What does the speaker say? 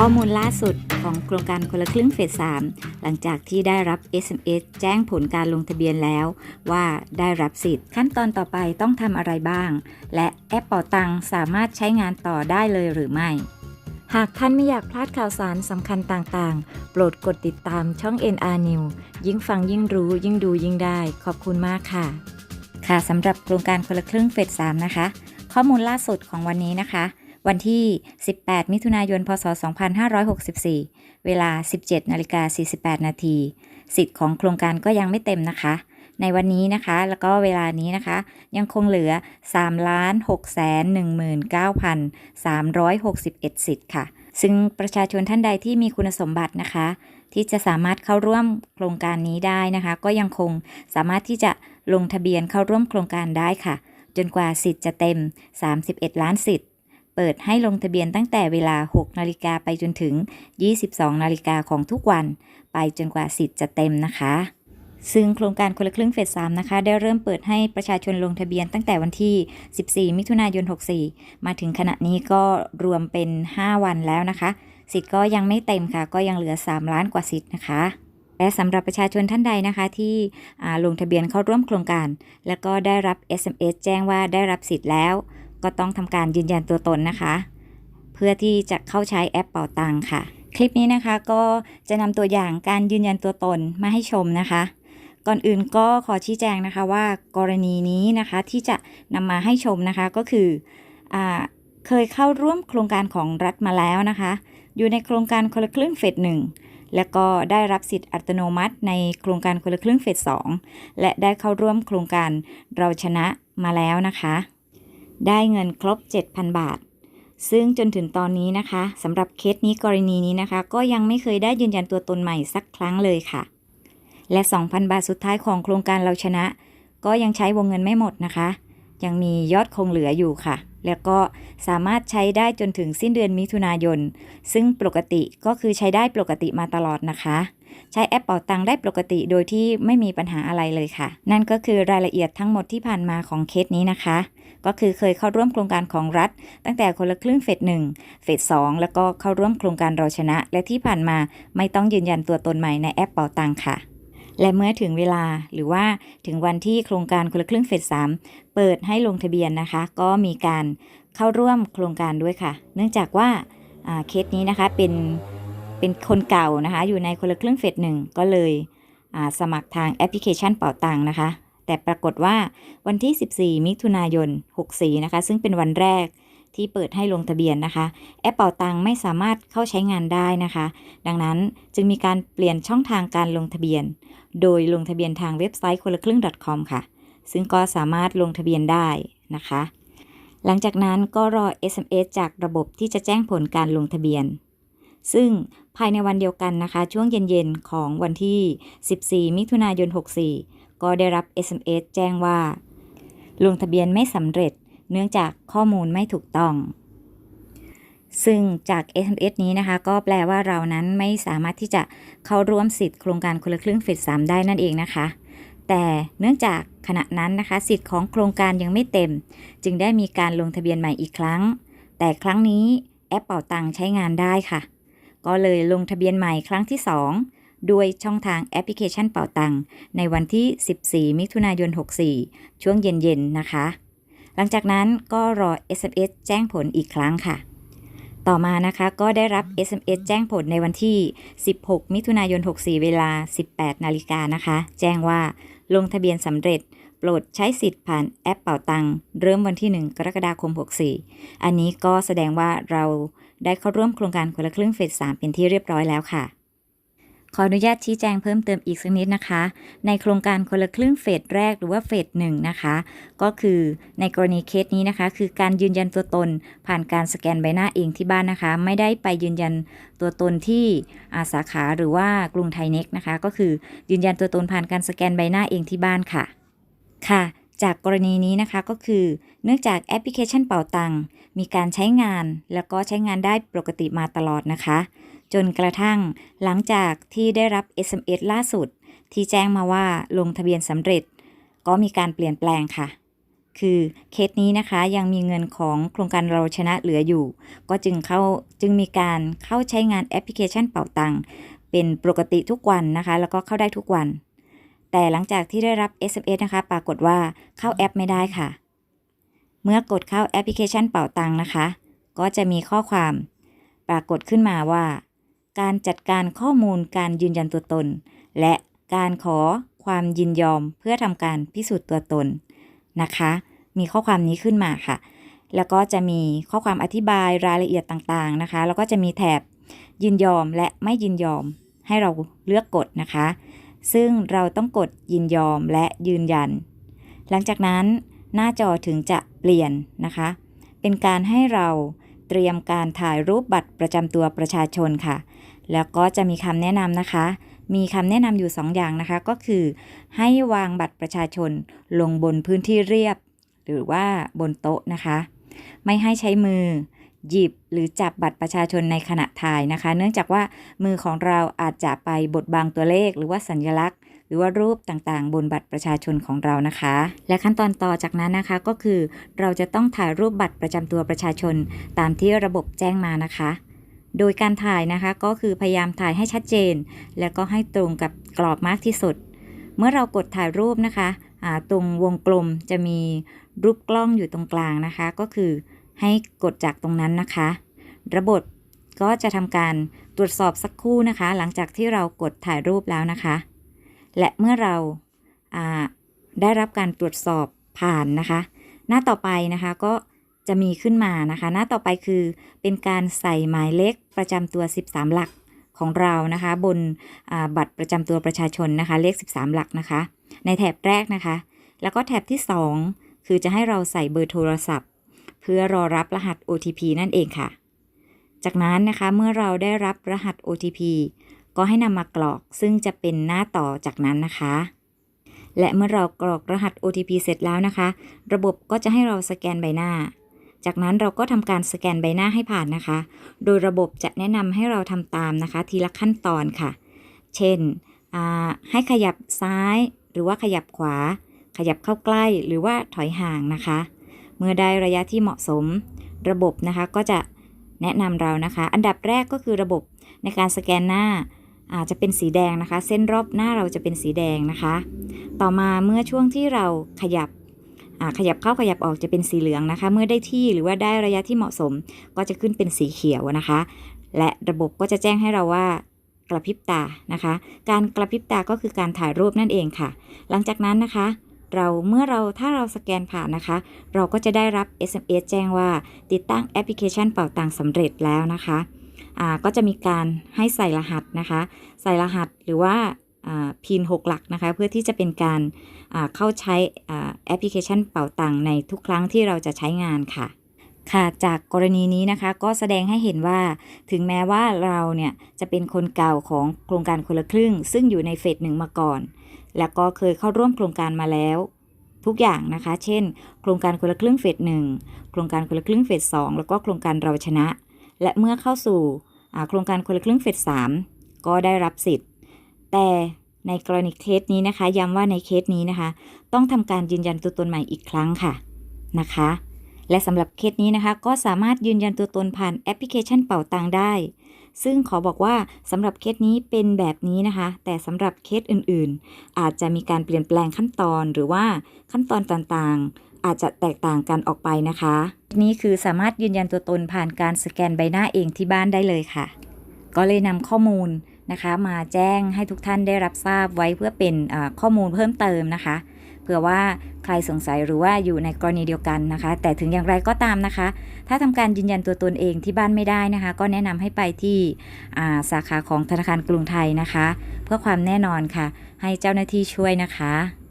ข้อมูลล่าสุดของโครงการคนละครึ่งเฟส 3 หลังจากที่ได้รับ SMS แจ้งผลการลงทะเบียนแล้ว ว่าได้รับสิทธิ์ ขั้นตอนต่อไปต้องทำอะไรบ้าง และแอปเป่าตังสามารถใช้งานต่อได้เลยหรือไม่ หากท่านไม่อยากพลาดข่าวสารสำคัญต่างๆ โปรดกดติดตามช่อง NR New ยิ่งฟังยิ่งรู้ยิ่งดูยิ่งได้ ขอบคุณมากค่ะ ค่ะสำหรับโครงการคนละครึ่งเฟส 3 นะคะ ข้อมูลล่าสุดของวันนี้นะคะ วันที่ 18 มิถุนายน พศ 2564 เวลา 17นาฬิกา48 นาที สิทธิ์ของโครงการก็ยังไม่เต็มนะคะ ในวันนี้นะคะ แล้วก็เวลานี้นะคะ ยังคงเหลือ 3 6 1 9 361 สิทธิ์ค่ะ ซึ่งประชาชนท่านใดที่มีคุณสมบัตินะคะ ที่จะสามารถเข้าร่วมโครงการนี้ได้นะคะ ก็ยังคงสามารถที่จะลงทะเบียนเข้าร่วมโครงการได้ค่ะ จนกว่าสิทธิ์จะเต็ม 31 ล้านสิทธิ์ เปิดให้ลงทะเบียนตั้งแต่เวลา 6 นาฬิกาไปจนถึง 22 นาฬิกาของทุกวัน ไปจนกว่าสิทธิ์จะเต็มนะคะ ซึ่งโครงการคนละครึ่งเฟส3นะคะ ได้เริ่มเปิดให้ประชาชนลงทะเบียนตั้งแต่วันที่ 14 มิถุนายน 64 มาถึงขณะนี้ก็รวมเป็น 5 วันแล้วนะคะ สิทธิ์ก็ยังไม่เต็มค่ะ ก็ยังเหลือ 3 ล้านกว่าสิทธิ์นะคะและสำหรับประชาชนท่านใดนะคะ ที่ลงทะเบียนเข้าร่วมโครงการ แล้วก็ได้รับ SMS แจ้งว่าได้รับสิทธิ์แล้ว ก็ต้องทำการยืนยันตัวตนนะคะ เพื่อที่จะเข้าใช้แอปเป่าตังค่ะ คลิปนี้นะคะก็จะนำตัวอย่างการยืนยันตัวตนมาให้ชมนะคะ ก่อนอื่นก็ขอชี้แจงนะคะว่ากรณีนี้นะคะที่จะนำมาให้ชมนะคะก็คืออเคยเข้าร่วมโครงการของรัฐมาแล้วนะคะ อยู่ในโครงการคนละครึ่งเฟสหนึ่งแล้วก็ได้รับสิทธิ์อัตโนมัติในโครงการคนละครึ่งเฟสสองและได้เข้าร่วมโครงการเราชนะมาแล้วนะคะ ได้เงินครบ 7,000 บาท ซึ่งจนถึงตอนนี้นะคะสำหรับเคสนี้กรณีนี้นะคะ ก็ยังไม่เคยได้ยืนยันตัวตนใหม่สักครั้งเลยค่ะ และ 2,000 บาทสุดท้ายของโครงการเราชนะ ก็ยังใช้วงเงินไม่หมดนะคะ ยังมียอดคงเหลืออยู่ค่ะ แล้วก็สามารถใช้ได้จนถึงสิ้นเดือนมิถุนายน ซึ่งปกติก็คือใช้ได้ปกติมาตลอดนะคะ ใช้แอปเป่าตังได้ปกติโดยที่ไม่มีปัญหาอะไรเลยค่ะ นั่นก็คือรายละเอียดทั้งหมดที่ผ่านมาของเคสนี้นะคะ ก็คือเคยเข้าร่วมโครงการของรัฐ ตั้งแต่คนละครึ่งเฟสหนึ่งเฟสสองแล้วก็เข้าร่วมโครงการเราชนะ และที่ผ่านมาไม่ต้องยืนยันตัวตนใหม่ในแอปเป่าตังค่ะและเมื่อถึงเวลาหรือว่าถึงวันที่โครงการคนละครึ่งเฟสสามเปิดให้ลงทะเบียนนะคะ ก็มีการเข้าร่วมโครงการด้วยค่ะ เนื่องจากว่าอ่าเคสนี้นะคะเป็น เป็นคนเก่านะคะ อยู่ในคนละครึ่งเฟสหนึ่งก็เลยสมัครทางแอปพลิเคชันเป่าตังนะคะ แต่ปรากฏว่าวันที่ 14 มิถุนายน 64 นะคะ ซึ่งเป็นวันแรกที่เปิดให้ลงทะเบียนนะคะ แอปเป่าตังไม่สามารถเข้าใช้งานได้นะคะ ดังนั้นจึงมีการเปลี่ยนช่องทางการลงทะเบียน โดยลงทะเบียนทางเว็บไซต์คนละครึ่ง .com ค่ะ ซึ่งก็สามารถลงทะเบียนได้นะคะ หลังจากนั้นก็รอ SMS จากระบบที่จะแจ้งผลการลงทะเบียน ซึ่งภายในวันเดียวกันนะคะ ช่วงเย็นๆ ของวันที่ 14 มิถุนายน 64 ก็ได้รับ SMS แจ้งว่า ลงทะเบียนไม่สำเร็จเนื่องจากข้อมูลไม่ถูกต้อง ซึ่งจาก SMS นี้นะคะ ก็แปลว่าเรานั้นไม่สามารถที่จะเข้าร่วมสิทธิ์โครงการคนละครึ่งเฟส3ได้นั่นเองนะคะ แต่เนื่องจากขณะนั้นนะคะ สิทธิ์ของโครงการยังไม่เต็ม จึงได้มีการลงทะเบียนใหม่อีกครั้ง แต่ครั้งนี้แอปเป่าตังใช้งานได้ค่ะ ก็เลยลงทะเบียนใหม่ครั้งที่ 2 ด้วยช่องทางแอปพลิเคชันเป่าตังในวันที่ 14 มิถุนายน 64 ช่วงเย็นๆนะคะ หลังจากนั้นก็รอ SMS แจ้งผลอีกครั้งค่ะ ต่อมานะคะก็ได้รับ SMS แจ้งผลในวันที่ 16 มิถุนายน 64 เวลา 18 นาฬิกานะคะ แจ้งว่าลงทะเบียนสำเร็จ โปรดใช้สิทธิ์ผ่านแอปเป่าตังเริ่มวันที่ 1 กรกฎาคม 64 อันนี้ก็แสดงว่าเราได้เข้าร่วมโครงการคนละครึ่งเฟส3เป็นที่เรียบร้อยแล้วค่ะขออนุญาตชี้แจงเพิ่มเติมอีกสักนิดนะคะ ในโครงการคนละครึ่งเฟสแรกหรือว่าเฟสหนึ่งนะคะ ก็คือในกรณีเคสนี้นะคะ คือการยืนยันตัวตนผ่านการสแกนใบหน้าเองที่บ้านนะคะ ไม่ได้ไปยืนยันตัวตนที่อาสาขาหรือว่ากรุงไทยเน็กนะคะ ก็คือยืนยันตัวตนผ่านการสแกนใบหน้าเองที่บ้านค่ะ ค่ะ จากกรณีนี้นะคะก็คือ เนื่องจากแอปพลิเคชันเป่าตังมีการใช้งานแล้วก็ใช้งานได้ปกติมาตลอดนะคะ จนกระทั่งหลังจากที่ได้รับ SMS ล่าสุด ที่แจ้งมาว่าลงทะเบียนสำเร็จ ก็มีการเปลี่ยนแปลงค่ะ คือเคสนี้นะคะยังมีเงินของโครงการเราชนะเหลืออยู่ ก็จึงเข้าจึงมีการเข้าใช้งานแอปพลิเคชันเป่าตังเป็นปกติทุกวันนะคะ แล้วก็เข้าได้ทุกวัน แต่หลังจากที่ได้รับ SMS นะคะ ปรากฏว่าเข้าแอปไม่ได้ค่ะ เมื่อกดเข้าแอปพลิเคชันเป่าตังค์นะคะ ก็จะมีข้อความ ปรากฏขึ้นมาว่า การจัดการข้อมูลการยืนยันตัวตน และการขอความยินยอมเพื่อทำการพิสูจน์ตัวตนนะคะ มีข้อความนี้ขึ้นมาค่ะ แล้วก็จะมีข้อความอธิบายรายละเอียดต่างๆนะคะ แล้วก็จะมีแถบยินยอมและไม่ยินยอมให้เราเลือกกดนะคะ ซึ่งเราต้องกดยินยอมและยืนยัน หลังจากนั้นหน้าจอถึงจะเปลี่ยนนะคะ เป็นการให้เราเตรียมการถ่ายรูปบัตรประจำตัวประชาชนค่ะ แล้วก็จะมีคำแนะนำนะคะ มีคำแนะนำอยู่ 2อย่างนะคะ ก็คือ ให้วางบัตรประชาชนลงบนพื้นที่เรียบ หรือว่าบนโต๊ะนะคะ ไม่ให้ใช้มือ หยิบหรือจับบัตรประชาชนในขณะถ่ายนะคะ เนื่องจากว่ามือของเราอาจจะไปบดบังตัวเลขหรือว่าสัญลักษณ์ หรือว่ารูปต่างๆ บนบัตรประชาชนของเรานะคะ และขั้นตอนต่อจากนั้นนะคะก็คือ เราจะต้องถ่ายรูปบัตรประจำตัวประชาชน ตามที่ระบบแจ้งมานะคะ โดยการถ่ายนะคะก็คือพยายามถ่ายให้ชัดเจน แล้วก็ให้ตรงกับกรอบมากที่สุด เมื่อเรากดถ่ายรูปนะคะตรงวงกลมจะมีรูปกล้องอยู่ตรงกลางนะคะ ก็คือ ให้กดจากตรงนั้นนะคะ ระบบก็จะทำการตรวจสอบสักครู่นะคะ หลังจากที่เรากดถ่ายรูปแล้วนะคะ และเมื่อเราาได้รับการตรวจสอบผ่านนะคะ หน้าต่อไปนะคะก็จะมีขึ้นมานะคะ หน้าต่อไปคือเป็นการใส่หมายเลขประจำตัว 13 หลักของเรานะคะ บนบัตรประจำตัวประชาชนนะคะ เลข 13 หลักนะคะ ในแถบแรกนะคะ แล้วก็แถบที่ 2 คือจะให้เราใส่เบอร์โทรศัพท์ พื่อรอรับรหัส OTP นั่นเองค่ะ จากนั้นนะคะเมื่อเราได้รับรหัส OTP ก็ให้นำมากรอกซึ่งจะเป็นหน้าต่อจากนั้นนะคะ และเมื่อเรากรอกรหัส OTP เสร็จแล้วนะคะ ระบบก็จะให้เราสแกนใบหน้า จากนั้นเราก็ทำการสแกนใบหน้าให้ผ่านนะคะ โดยระบบจะแนะนำให้เราทำตามนะคะ ทีละขั้นตอนค่ะ เช่น ให้ขยับซ้าย หรือว่าขยับขวา ขยับเข้าใกล้หรือว่าถอยห่างนะคะ เมื่อได้ระยะที่เหมาะสม ระบบนะคะก็จะแนะนำเรานะคะ อันดับแรกก็คือระบบในการสแกนหน้าอาจจะเป็นสีแดงนะคะ เส้นรอบหน้าเราจะเป็นสีแดงนะคะ ต่อมาเมื่อช่วงที่เราขยับขยับเข้าขยับออกจะเป็นสีเหลืองนะคะ เมื่อได้ที่หรือว่าได้ระยะที่เหมาะสม ก็จะขึ้นเป็นสีเขียวนะคะ และระบบก็จะแจ้งให้เราว่ากระพริบตานะคะ การกระพริบตาก็คือการถ่ายรูปนั่นเองค่ะ หลังจากนั้นนะคะ เราเมื่อเราถ้าเราสแกนผ่านนะคะ เราก็จะได้รับ SMS แจ้งว่า ติดตั้งแอปพลิเคชันเป่าตังค์สำเร็จแล้วนะคะก็จะมีการให้ใส่รหัสนะคะ ใส่รหัสหรือว่าพิน6หลักนะคะ เพื่อที่จะเป็นการเข้าใช้แอปพลิเคชันเป่าตังค์ในทุกครั้งที่เราจะใช้งานค่ะค่ะจากกรณีนี้นะคะก็แสดงให้เห็นว่า ถึงแม้ว่าเราเนี่ยจะเป็นคนเก่าของโครงการคนละครึ่ง ซึ่งอยู่ในเฟสหนึ่งมาก่อน แล้วก็เคยเข้าร่วมโครงการมาแล้ว ทุกอย่างนะคะ เช่น โครงการคนละครึ่งเฟสหนึ่งโครงการคนละครึ่งเฟสสองแล้วก็โครงการเราชนะ และเมื่อเข้าสู่โครงการคนละครึ่งเฟสสามก็ได้รับสิทธิ์ แต่ในกรณีเคสนี้นะคะ ย้ำว่าในเคสนี้นะคะ ต้องทำการยืนยันตัวตนใหม่อีกครั้งค่ะนะคะ และสำหรับเคสนี้นะคะ ก็สามารถยืนยันตัวตนผ่านแอปพลิเคชันเป่าตังได้ ซึ่งขอบอกว่าสำหรับเคสนี้เป็นแบบนี้นะคะ แต่สำหรับเคสอื่นๆ อาจจะมีการเปลี่ยนแปลงขั้นตอนหรือว่าขั้นตอนต่างๆ อาจจะแตกต่างกันออกไปนะคะ นี่คือสามารถยืนยันตัวตนผ่านการสแกนใบหน้าเองที่บ้านได้เลยค่ะ ก็เลยนำข้อมูลนะคะมาแจ้งให้ทุกท่านได้รับทราบไว้เพื่อเป็นข้อมูลเพิ่มเติมนะคะ เผื่อว่า ใครสงสัยหรือว่าอยู่ในกรณีเดียวกันนะคะ แต่ถึงอย่างไรก็ตามนะคะ ถ้าทำการยืนยันตัวตนเองที่บ้านไม่ได้นะคะ ก็แนะนำให้ไปที่อ่าสาขาของธนาคารกรุงไทยนะคะ เพื่อความแน่นอนค่ะ ให้เจ้าหน้าที่ช่วยนะคะ